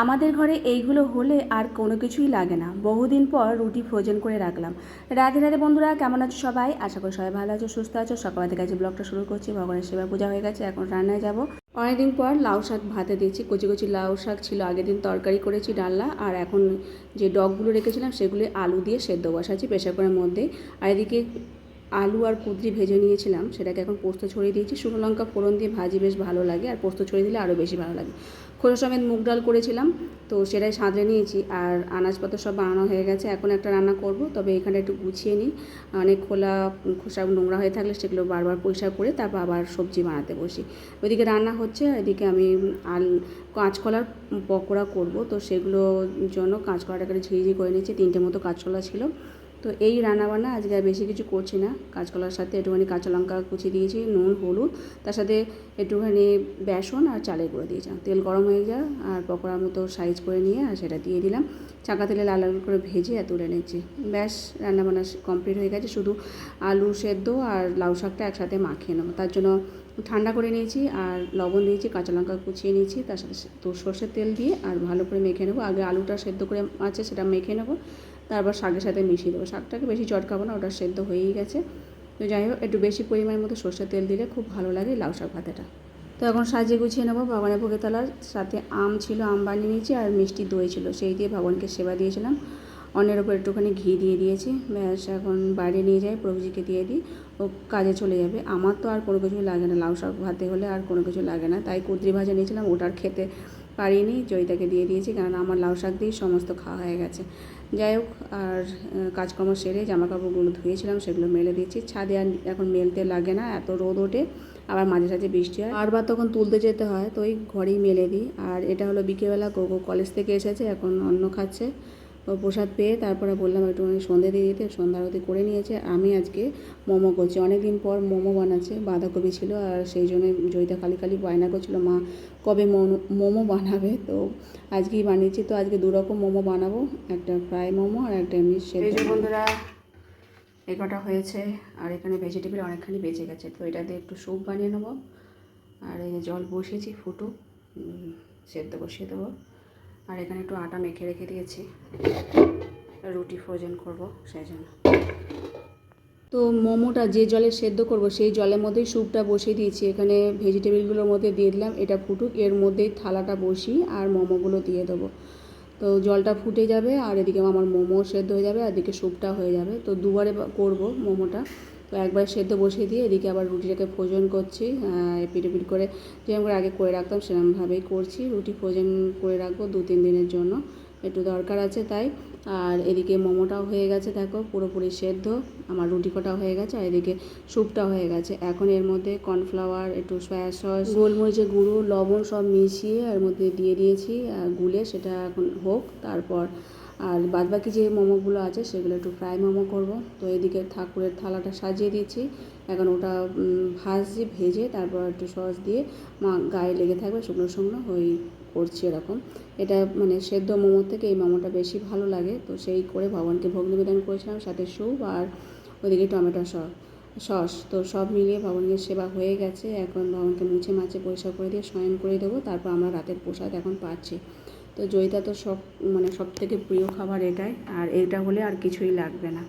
আমাদের ঘরে এইগুলো হলে আর কোনো কিছুই লাগে না। বহুদিন পর রুটি ফ্রোজেন করে রাখলাম। রাধে রাধে বন্ধুরা, কেমন আছো সবাই? আশা করি সবাই ভালো আছো, সুস্থ আছো। সকাল থেকে আজ ব্লগটা শুরু করছি। ভগবানের সেবা পূজা হয়ে গেছে, এখন রান্নায় যাব। অনেকদিন পর লাউ শাক ভাতে দিয়েছি। কচি কচি লাউ শাক ছিল, আগের দিন তরকারি করেছি ডালনা। আর এখন যে ডগগুলো রেখেছিলাম, সেগুলি আলু দিয়ে সেদ্ধ বসাচ্ছি প্রেশার কুকারের মধ্যে। আর এদিকে আলু আর কুদরি ভেজে নিয়েছিলাম, সেটাকে এখন পোস্ত ছড়িয়ে দিয়েছি। শুকনো লঙ্কা ফোড়ন দিয়ে ভাজি বেশ ভালো লাগে, আর পোস্ত ছড়িয়ে দিলে আরও বেশি ভালো লাগে। খোসা সমেত মুগ ডাল করেছিলাম, তো সেটাই সাঁতরে নিয়েছি, আর আনাজপত্র সব বানানো হয়ে গেছে। এখন একটা রান্না করব, তবে এখানে একটু গুছিয়ে নিই। অনেক খোলা, খোসা নোংরা হয়ে থাকলে সেগুলো বারবার পরিষ্কার করে তারপর আবার সবজি বানাতে বসি। ওইদিকে রান্না হচ্ছে, এদিকে আমি আল, কাঁচকলার পকোড়া করব, তো সেগুলোর জন্য কাঁচকলাটাকে ঝিরিঝিরি করে নিয়েছি, তিনটে মতো কাঁচকলা ছিল। তো এই রান্নাবান্না আজকে আর বেশি কিছু করছি না। কাঁচকলার সাথে একটুখানি কাঁচা লঙ্কা কুচি দিয়েছি, নুন, হলুদ, তার সাথে একটুখানি বেসন আর চালের গুঁড়ো দিয়েছিলাম তেল গরম হয়ে যায় আর পকোড়ার মতো সাইজ করে নিয়ে আর সেটা দিয়ে দিলাম। চাকা তেলে লাল লাল করে ভেজে আর তুলে নিচ্ছি। ব্যাস, রান্নাবান্না কমপ্লিট হয়ে গেছে। শুধু আলু সেদ্ধ আর লাউ শাকটা একসাথে মাখিয়ে নেব। তার জন্য ঠান্ডা করে নিয়েছি আর লবণ দিয়েছি, কাঁচা লঙ্কা কুচিয়ে নিয়েছি, তার সাথে তো সর্ষের তেল দিয়ে আর ভালো করে মেখে নেব। আগে আলুটা সেদ্ধ করে আছে সেটা মেখে নেব। তারপর শাকের সাথে মিশিয়ে দেবো। শাকটাকে বেশি চটকাবো না, ওটা সেদ্ধ হয়েই গেছে। তো যাই হোক, একটু বেশি পরিমাণ মতো সর্ষের তেল দিলে খুব ভালো লাগে লাউ শাক ভাতেটা। তো এখন সাজিয়ে গুছিয়ে নেব ভগবানের ভোগে তলার সাথে আম ছিল, আম বানিয়ে নিয়েছি আর মিষ্টি দই ছিল, সেই দিয়ে ভগবানকে সেবা দিয়েছিলাম। অন্যের ওপর একটুখানি ঘি দিয়ে দিয়েছি। ব্যাস, এখন বাইরে নিয়ে যাই, প্রভুজিকে দিয়ে দিই। ও কাজে চলে যাবে। আমার তো আর কোনো কিছু লাগে না, লাউ শাক ভাতে হলে আর কোনো কিছু লাগে না। তাই কুদ্রি ভাজা নিয়েছিলাম ওটার খেতে পারিনি। জয়িতাকে দিয়ে দিয়েছি কারণ আমার লাউ শাক দিয়েই সমস্ত খাওয়া হয়ে গেছে। যাই হোক, আর কাজকর্ম সেরে জামা কাপড়গুলো ধুয়েছিলাম, সেগুলো মেলে দিয়েছি। ছাদে আর এখন মেলতে লাগে না, এত রোদ ওঠে, আবার মাঝে সাঝে বৃষ্টি হয়। বারবার তখন তুলতে যেতে হয়, তো ওই ঘরেই মেলে দিই। আর এটা হলো বিকেলবেলা গোগো কলেজ থেকে এসেছে, এখন অন্য খাচ্ছে। প্রসাদ পেয়ে তারপরে বললাম একটুখানি সন্ধে দিয়ে দিতে সন্ধ্যা আরতি করে নিয়েছে। আমি আজকে মোমো করছি। অনেক দিন পর মোমো বানাচ্ছে বাঁধাকপি ছিল আর সেই জন্য জয়িতা খালি খালি বায়না করছিল মা কবে মোমো বানাবে? তো আজকেই বানিয়েছি। তো আজকে দু রকম মোমো বানাবো একটা ফ্রাই মোমো আর একটা এমনি সেদ্ধ বন্ধুরা এগারোটা হয়েছে আর এখানে ভেজিটেবল অনেকখানি বেঁচে গেছে। তো এটা দিয়ে একটু স্যুপ বানিয়ে নেব। আর এই জল বসিয়েছি ফুটুক সেদ্ধ বসিয়ে দেবো। আর এখানে একটু আটা মেখে রেখে দিয়েছি। রুটি ফ্রোজেন করব সেই জন্য। তো মোমোটা যে জলে সেদ্ধ করব সেই জলের মধ্যেই স্যুপটা বসিয়ে দিয়েছি। এখানে ভেজিটেবলগুলোর মধ্যে দিয়ে দিলাম, এটা ফুটুক। এর মধ্যেই থালাটা বসি আর মোমোগুলো দিয়ে দেবো। তো জলটা ফুটে যাবে আর এদিকে আমার মোমো সেদ্ধ হয়ে যাবে আর এদিকে স্যুপটা হয়ে যাবে। তো দুবারে করব মোমোটা। তো একবার সেদ্ধ বসিয়ে দিয়ে এদিকে আবার রুটিটাকে ফ্রোজেন করছি এপিট করে যেরকম করে আগে করে রাখতাম সেরকমভাবেই করছি। রুটি ফ্রোজেন করে রাখব দু তিন দিনের জন্য, একটু দরকার আছে তাই। আর এদিকে মোমোটাও হয়ে গেছে দেখো, পুরোপুরি সেদ্ধ, আমার রুটি কটা হয়ে গেছে আর এদিকে স্যুপটা হয়ে গেছে। এখন এর মধ্যে কর্নফ্লাওয়ার, একটু সয়া সস, গোলমরিচের গুঁড়ো, লবণ সব মিশিয়ে এর মধ্যে দিয়ে দিয়েছি গুলে সেটা এখন হোক, তারপর আর বাদবাকি যে মোমোগুলো আছে সেগুলো একটু ফ্রাই মোমো করব। তো এদিকে ঠাকুরের থালাটা সাজিয়ে দিয়েছি। এখন ওটা ভাজি ভেজে তারপর একটু সস দিয়ে মা গায়ে লেগে থাকবে, শুকনো শুকনো হয়ে করছি এরকম। এটা মানে সেদ্ধ মোমোর থেকে এই মোমোটা বেশি ভালো লাগে। তো সেই করে ভগবানকে ভোগ নিবেদন করেছিলাম সাথে স্যুপ আর ওইদিকে টমেটো সস। সস। তো সব মিলিয়ে ভগবানের সেবা হয়ে গেছে। এখন ভগবানকে মুছে মাছে পরিষ্কার করে দিয়ে শয়ন করে দেবো। তারপর আমরা রাতের প্রসাদ এখন পাচ্ছি। তো জয়িতা তো সব মানে সব থেকে প্রিয় খাবার এটাই। আর এটা হলে আর কিছুই লাগবে না।